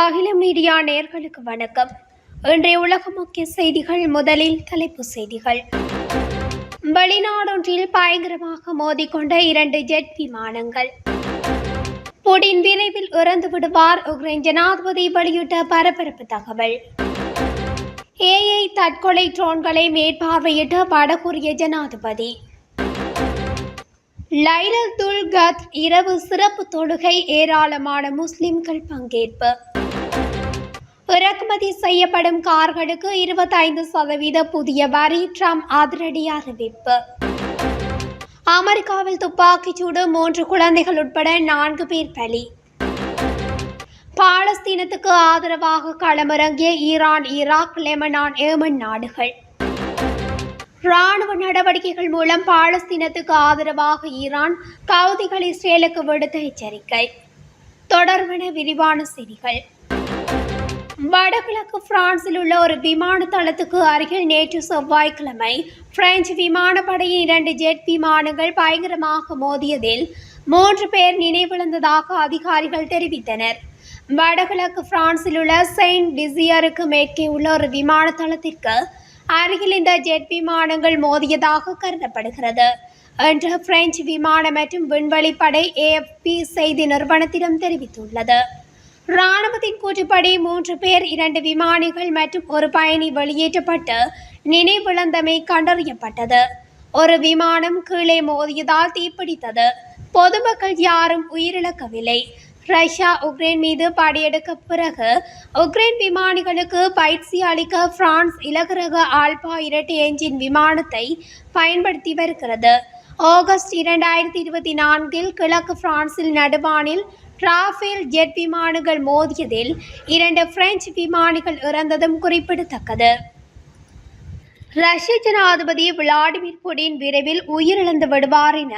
அகில மீடியா நேர்களுக்கு வணக்கம். இன்றைய உலக முக்கிய செய்திகள் முதலில் தலைப்புச் செய்திகள். வெளிநாடொன்றில் பயங்கரமாக மோதிக்கொண்ட இரண்டு ஜெட் விமானங்கள். புடின் விரைவில் இறந்து விடுவார் உக்ரைன் ஜனாதிபதி வெளியிட்ட பரபரப்பு தகவல். ஏஐ தற்கொலை ட்ரோன்களை மேற்பார்வையிட்ட வடகொரிய ஜனாதிபதி. லைலத்துல் கத் இரவு சிறப்பு தொழுகை ஏராளமான முஸ்லிம்கள் பங்கேற்பு. இறக்குமதி செய்யப்படும் கார்களுக்கு இருபத்தைந்து சதவீத புதிய வரி ட்ரம்ப் அதிரடி அறிவிப்பு. அமெரிக்காவில் துப்பாக்கிச்சூடு மூன்று குழந்தைகள் உட்பட நான்கு பேர் பலி. பாலஸ்தீனத்துக்கு ஆதரவாக களமிறங்கிய ஈரான் ஈராக் லெமனான் ஏமன் நாடுகள். ராணுவ நடவடிக்கைகள் மூலம் பாலஸ்தீனத்துக்கு ஆதரவாக ஈரான் கவுதிகள் இஸ்ரேலுக்கு விடுத்த எச்சரிக்கை. தொடர்பான விரிவான செய்திகள். வடகிழக்கு பிரான்சில் உள்ள ஒரு விமான தளத்துக்கு அருகில் நேற்று செவ்வாய்க்கிழமை பிரெஞ்சு விமானப்படையின் இரண்டு ஜெட் விமானங்கள் பயங்கரமாக மோதியதில் மூன்று பேர் நினைவிழந்ததாக அதிகாரிகள் தெரிவித்தனர். வடகிழக்கு பிரான்சில் உள்ள செயின்ட் டிசியருக்கு மேற்கே உள்ள ஒரு விமான தளத்திற்கு அருகில் இந்த ஜெட் விமானங்கள் மோதியதாக கருதப்படுகிறது. என்று பிரெஞ்சு விமான மற்றும் விண்வெளிப்படை ஏஎஃப்பி செய்தி நிறுவனத்திடம் தெரிவித்துள்ளது. ராணுவத்தின் கூற்றுப்படி மூன்று பேர் இரண்டு விமானிகள் மற்றும் ஒரு பயணி வெளியேற்றப்பட்டு நினைவிழந்தமை கண்டறியப்பட்டது. ஒரு விமானம் கீழே மோதியதால் தீப்பிடித்தது. பொதுமக்கள் யாரும் உயிரிழக்கவில்லை. ரஷ்யா உக்ரைன் மீது படையெடுக்க பிறகு உக்ரைன் விமானிகளுக்கு பயிற்சி அளிக்க பிரான்ஸ் இலகுரக ஆல்பா இரட்டை என்ஜின் விமானத்தை பயன்படுத்தி வருகிறது. ஆகஸ்ட் இரண்டாயிரத்தி இருபத்தி நான்கில் கிழக்கு பிரான்சில் நடுவானில் ராஃபேல் ஜெட் விமானங்கள் மோதியதில் இரண்டு பிரெஞ்சு விமானிகள் இறந்ததும் குறிப்பிடத்தக்கது. ரஷ்ய ஜனாதிபதி விளாடிமிர் புடின் விரைவில் உயிரிழந்து விடுவார் என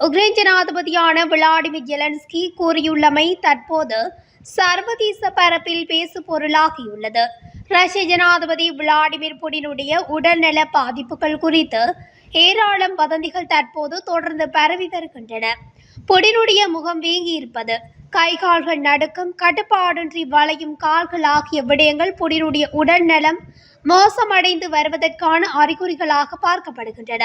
உக்ரைன் ஜனாதிபதியான விளாடிமிர் ஜெலன்ஸ்கி கூறியுள்ளமை தற்போது சர்வதேச பரப்பில் பேசு பொருளாகியுள்ளது ரஷ்ய ஜனாதிபதி விளாடிமிர் புடினுடைய உடல்நல பாதிப்புகள் குறித்து ஏராளம் வதந்திகள் தற்போது தொடர்ந்து பரவி வருகின்றன. பொடினுடைய முகம் வீங்கி இருப்பது கை கால்கள் நடுக்கம் கட்டுப்பாடின்றி வளையும் கால்கள் ஆகிய விடயங்கள் புடினுடைய உடல்நலம் மோசமடைந்து வருவதற்கான அறிகுறிகளாக பார்க்கப்படுகின்றன.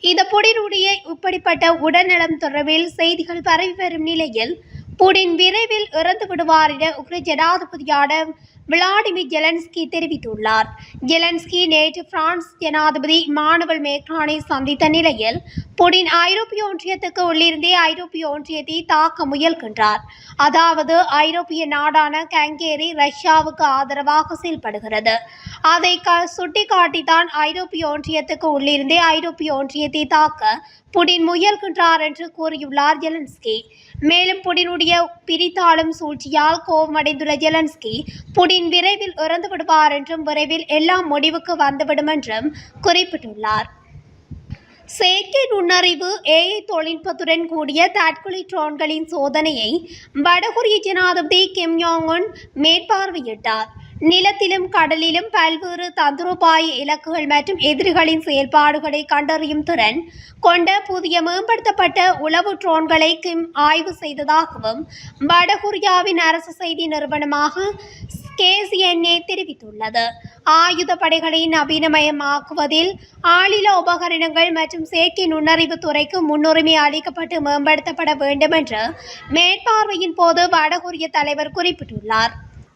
இந்த புடினுடைய இப்படிப்பட்ட உடல்நலம் தொடர்பில் செய்திகள் பரவி வரும் நிலையில் புடின் விரைவில் இறந்து விடுவார் என உக்ரைன் ஜனாதிபதியான விளாடிமிர் ஜெலன்ஸ்கி தெரிவித்துள்ளார். ஜெலன்ஸ்கி நேற்று பிரான்ஸ் ஜனாதிபதி மானுவல் மேக்ரானை சந்தித்த நிலையில் புடின் ஐரோப்பிய ஒன்றியத்துக்கு உள்ளிருந்தே ஐரோப்பிய ஒன்றியத்தை தாக்க முயல்கின்றார். அதாவது ஐரோப்பிய நாடான கங்கேரி ரஷ்யாவுக்கு ஆதரவாக செயல்படுகிறது. அதை க சுட்டிக்காட்டித்தான் ஐரோப்பிய ஒன்றியத்துக்கு உள்ளிருந்தே ஐரோப்பிய ஒன்றியத்தை தாக்க புடின் முயல்கின்றார் என்று கூறியுள்ளார் ஜெலன்ஸ்கி. மேலும் புடினுடைய பிரித்தாளும் சூழ்ச்சியால் கோபமடைந்துள்ள ஜெலன்ஸ்கி புடின் விரைவில் இறந்து விடுவார் என்றும் விரைவில் எல்லாம் முடிவுக்கு வந்துவிடும் என்றும் குறிப்பிட்டுள்ளார். செயற்கை நுண்ணறிவு ஏஐ தொழில்நுட்பத்துடன் கூடிய தற்கொலை ட்ரோன்களின் சோதனையை வடகொரிய ஜனாதிபதி கிம் யோங் உன் மேற்பார்வையிட்டார். நிலத்திலும் கடலிலும் பல்வேறு தந்திரோபாய இலக்குகள் மற்றும் எதிரிகளின் செயல்பாடுகளை கண்டறியும் திறன் கொண்ட புதிய மேம்படுத்தப்பட்ட உளவு ட்ரோன்களை கிம் ஆய்வு செய்ததாகவும் வடகொரியாவின் அரசு செய்தி நிறுவனமாக கேசிஎன்ஏ தெரிவித்துள்ளது. ஆயுத படைகளை நவீனமயமாக்குவதில் ஆளில உபகரணங்கள் மற்றும் செயற்கை நுண்ணறிவு துறைக்கு முன்னுரிமை அளிக்கப்பட்டு மேம்படுத்தப்பட வேண்டும் என்று மேற்பார்வையின் போது வடகொரிய தலைவர் குறிப்பிட்டுள்ளார்.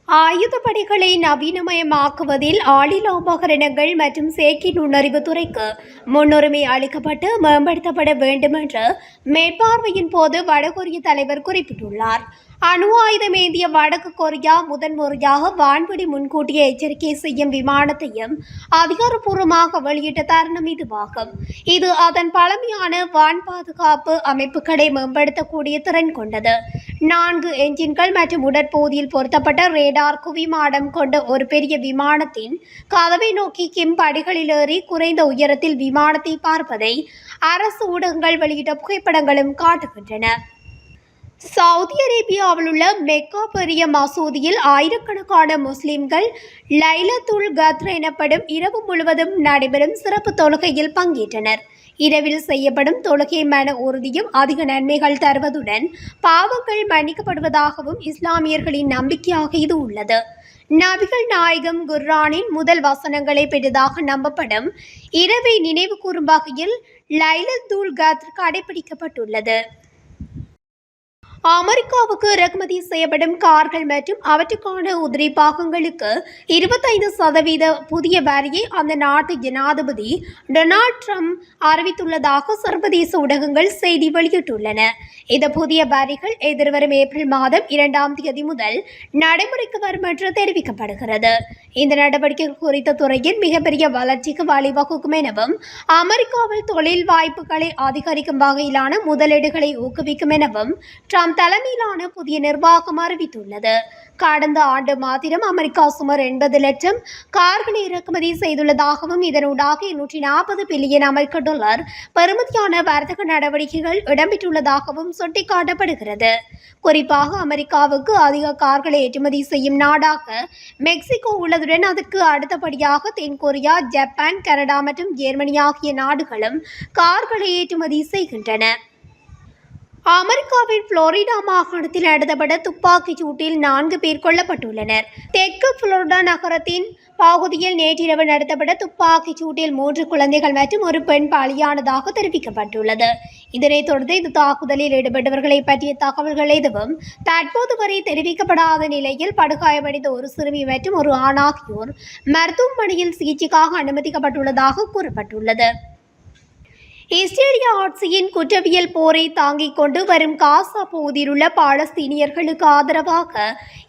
ஆயுதப்படைகளை நவீனமயமாக்குவதில் ஆளில்லா உபகரணங்கள் மற்றும் செயற்கை நுண்ணறிவு துறைக்கு முன்னுரிமை அளிக்கப்பட்டு மேம்படுத்தப்பட வேண்டும் என்று மேற்பார்வையின் போது வடகொரிய தலைவர் குறிப்பிட்டுள்ளார். அணு ஆயுதம் ஏந்திய வடக்கு கொரியா முதன்முறையாக வான்வெடி முன்கூட்டிய எச்சரிக்கை செய்யும் விமானத்தையும் அதிகாரப்பூர்வமாக வெளியிட்ட தருணம் இதுவாகும். இது அதன் பழமையான வான் பாதுகாப்பு அமைப்புகளை மேம்படுத்தக்கூடிய திறன் கொண்டது. நான்கு என்ஜின்கள் மற்றும் உடற்பகுதியில் பொருத்தப்பட்ட ரேடார் குவிமாடம் கொண்ட ஒரு பெரிய விமானத்தின் கதவை நோக்கி கிம் படிகளில் ஏறி குறைந்த உயரத்தில் விமானத்தை பார்ப்பதை அரசு ஊடகங்கள் வெளியிட்ட புகைப்படங்களும் காட்டுகின்றன. சவுதி அரேபியாவில் உள்ள மெக்கா பெரிய மசூதியில் ஆயிரக்கணக்கான முஸ்லிம்கள் லைலத்துல் கத்ர் எனப்படும் இரவு முழுவதும் நடைபெறும் சிறப்பு தொழுகையில் பங்கேற்றனர். இரவில் செய்யப்படும் தொழுகை மன உறுதியும் அதிக நன்மைகள் தருவதுடன் பாவங்கள் மன்னிக்கப்படுவதாகவும் இஸ்லாமியர்களின் நம்பிக்கையாக இது உள்ளது. நபிகள் நாயகம் குர்ரானின் முதல் வசனங்களை பெற்றதாக நம்பப்படும் இரவை நினைவு கூறும் வகையில் லைலத்துல் கத்ர் கடைபிடிக்கப்பட்டுள்ளது. அமெரிக்காவுக்கு இறக்குமதி செய்யப்படும் கார்கள் மற்றும் அவற்றுக்கான உதிரி பாகங்களுக்கு இருபத்தைந்து சதவீத புதிய வரியை அந்த நாட்டு ஜனாதிபதி டொனால்ட் ட்ரம்ப் அறிவித்துள்ளதாக சர்வதேச ஊடகங்கள் செய்தி வெளியிட்டுள்ளன. இந்த புதிய வரிகள் எதிர்வரும் ஏப்ரல் மாதம் இரண்டாம் தேதி முதல் நடைமுறைக்கு வரும் என்று தெரிவிக்கப்படுகிறது. இந்த நடவடிக்கை குறித்த துறையின் மிகப்பெரிய வளர்ச்சிக்கு வழிவகுக்கும் எனவும் அமெரிக்காவில் தொழில் வாய்ப்புகளை அதிகரிக்கும் வகையிலான முதலீடுகளை ஊக்குவிக்கும் எனவும் ட்ரம்ப் தலைமையிலான புதிய நிர்வாகம் அறிவித்துள்ளது. கடந்த ஆண்டு மாத்திரம் அமெரிக்கா சுமார் எண்பது லட்சம் கார்களை இறக்குமதி செய்துள்ளதாகவும் இதனூடாக இருநூற்றி நாற்பது பில்லியன் அமெரிக்க டாலர் பெறுமதியான வர்த்தக நடவடிக்கைகள் இடம்பெற்றுள்ளதாகவும் சுட்டிக்காட்டப்படுகிறது. குறிப்பாக அமெரிக்காவுக்கு அதிக கார்களை ஏற்றுமதி செய்யும் நாடாக மெக்சிகோ உள்ளதுடன் அதற்கு அடுத்தபடியாக தென்கொரியா ஜப்பான் கனடா மற்றும் ஜெர்மனி ஆகிய நாடுகளும் கார்களை ஏற்றுமதி செய்கின்றன. அமெரிக்காவின் புளோரிடா மாகாணத்தில் நடத்தப்பட்ட துப்பாக்கிச் சூட்டில் நான்கு பேர் கொல்லப்பட்டுள்ளனர். தெற்கு புளோரிடா நகரத்தின் பகுதியில் நேற்றிரவு நடத்தப்பட்ட துப்பாக்கிச் சூட்டில் மூன்று குழந்தைகள் மற்றும் ஒரு பெண் பலியானதாக தெரிவிக்கப்பட்டுள்ளது. இதனைத் தொடர்ந்து இந்த தாக்குதலில் ஈடுபட்டவர்களை பற்றிய தகவல்கள் எதுவும் தற்போது வரை தெரிவிக்கப்படாத நிலையில் படுகாயமடைந்த ஒரு சிறுமி மற்றும் ஒரு ஆண் ஆகியோர் மருத்துவமனையில் சிகிச்சைக்காக அனுமதிக்கப்பட்டுள்ளதாக கூறப்பட்டுள்ளது. இஸ்ரேலிய ஆட்சியின் குற்றவியல் போரை தாங்கிக் கொண்டு வரும் காசா பகுதியில் உள்ள பாலஸ்தீனியர்களுக்கு ஆதரவாக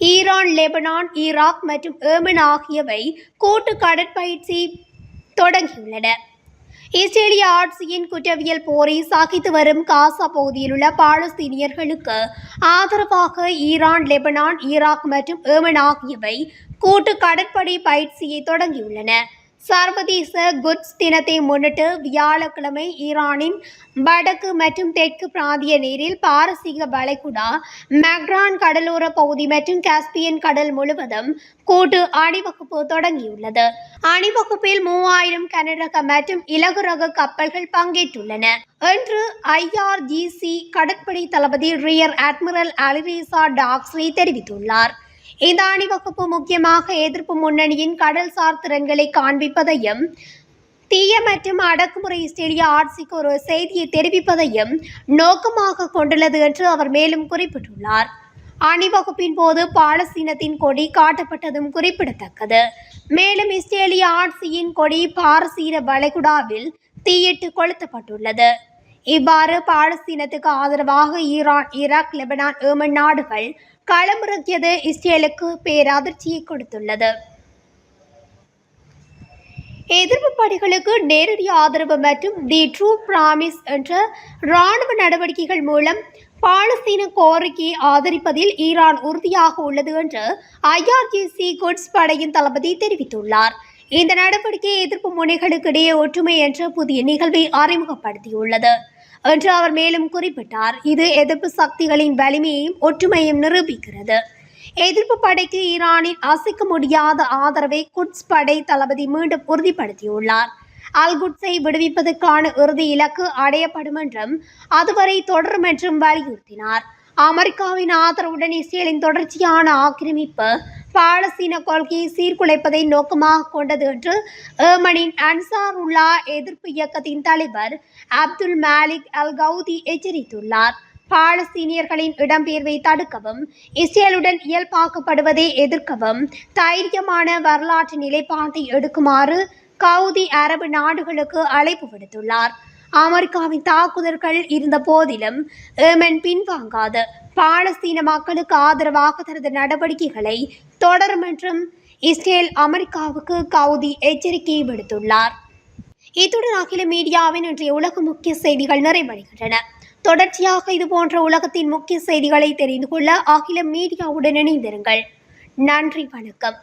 ஈரான் லெபனான் ஈராக் மற்றும் ஏமன் ஆகியவை கூட்டு கடற்பயிற்சி தொடங்கியுள்ளன. இஸ்ரேலிய ஆட்சியின் குற்றவியல் போரை சாகித்து வரும் காசா பகுதியில் உள்ள பாலஸ்தீனியர்களுக்கு ஆதரவாக ஈரான் லெபனான் ஈராக் மற்றும் ஏமன் ஆகியவை கூட்டு கடற்படை பயிற்சியை தொடங்கியுள்ளன. சர்வதேச குட்ஸ் தினத்தை முன்னிட்டு வியாழக்கிழமை ஈரானின் வடக்கு மற்றும் தெற்கு பிராந்திய நீரில் பாரசீக வளைகுடா மெக்ரான் கடலோர பகுதி மற்றும் காஸ்பியன் கடல் முழுவதும் கூட்டு அணிவகுப்பு தொடங்கியுள்ளது. அணிவகுப்பில் மூவாயிரம் கனரக மற்றும் இலகு ரக கப்பல்கள் பங்கேற்றுள்ளன. இன்று ஐஆர்ஜிசி கடற்படை தளபதி ரியர் அட்மிரல் அலிரேசா டாக்ஸ்ரி தெரிவித்துள்ளார். இந்த அணிவகுப்பு முக்கியமாக எதிர்ப்பு முன்னணியின் கடல்சார் திறன்களை காண்பிப்பதையும் தீய மற்றும் அடக்குமுறை இஸ்ரேலிய ஆட்சிக்கு ஒரு செய்தியை தெரிவிப்பதையும் நோக்கமாக கொண்டுள்ளது என்று அவர் மேலும் குறிப்பிட்டுள்ளார். அணிவகுப்பின் போது பாலஸ்தீனத்தின் கொடி காட்டப்பட்டதும் குறிப்பிடத்தக்கது. மேலும் இஸ்ரேலிய ஆட்சியின் கொடி பாரசீன வளைகுடாவில் தீயிட்டு கொளுத்தப்பட்டுள்ளது. இவ்வாறு பாலஸ்தீனத்துக்கு ஆதரவாக ஈரான் ஈராக் லெபனான் ஏமன் நாடுகள் களமிறக்கியது இஸ்ரேலுக்கு பேரதிர்ச்சியை கொடுத்துள்ளது. எதிர்ப்பு படைகளுக்கு நேரடி ஆதரவு மற்றும் தி ட்ரூ பிராமிஸ் என்ற இராணுவ நடவடிக்கைகள் மூலம் பாலஸ்தீன கோரிக்கையை ஆதரிப்பதில் ஈரான் உறுதியாக உள்ளது என்று ஐஆர்ஜிசி குட்ஸ் படையின் தளபதி தெரிவித்துள்ளார். இந்த நடவடிக்கை எதிர்ப்பு முனைகளுக்கு இடையே ஒற்றுமை என்ற புதிய நிகழ்வை அறிமுகப்படுத்தியுள்ளது. என்று அவர் மேலும் குறிப்பிட்டார். இது எதிர்ப்பு சக்திகளின் வலிமையையும் ஒற்றுமையும் நிரூபிக்கிறது. எதிர்ப்பு படைக்கு ஈரானின் அசைக்க முடியாத ஆதரவை குட்ஸ் படை தளபதி மீண்டும் உறுதிப்படுத்தியுள்ளார். அல்குட்ஸை விடுவிப்பதற்கான இறுதி இலக்கு அடையப்படும் என்றும் அதுவரை தொடரும் என்றும் வலியுறுத்தினார். அமெரிக்காவின் ஆதரவுடன் இஸ்ரேலின் தொடர்ச்சியான ஆக்கிரமிப்பு பாலஸ்தீன கொள்கையை சீர்குலைப்பதை நோக்கமாக கொண்டது என்று ஏமனின் அன்சார் உல்லா எதிர்ப்பு இயக்கத்தின் தலைவர் அப்துல் மாலிக் அல் கவுதி எச்சரித்துள்ளார். பாலஸ்தீனியர்களின் இடம்பெயர்வை தடுக்கவும் இஸ்ரேலுடன் இயல்பாக்கப்படுவதை எதிர்க்கவும் தைரியமான வரலாற்று நிலைப்பாட்டை எடுக்குமாறு கவுதி அரபு நாடுகளுக்கு அழைப்பு விடுத்துள்ளார். அமெரிக்காவின் தாக்குதல்கள் இருந்த போதிலும் ஏமன் பின்வாங்காது. பாலஸ்தீன மக்களுக்கு ஆதரவாக தனது நடவடிக்கைகளை தொடரும் என்றும் இஸ்ரேல் அமெரிக்காவுக்கு கவுதி எச்சரிக்கை விடுத்துள்ளார். இத்துடன் அகில மீடியாவின் இன்றைய உலக முக்கிய செய்திகள் நிறைவடைகின்றன. தொடர்ச்சியாக இதுபோன்ற உலகத்தின் முக்கிய செய்திகளை தெரிந்து கொள்ள அகில மீடியாவுடன் இணைந்திருங்கள். நன்றி வணக்கம்.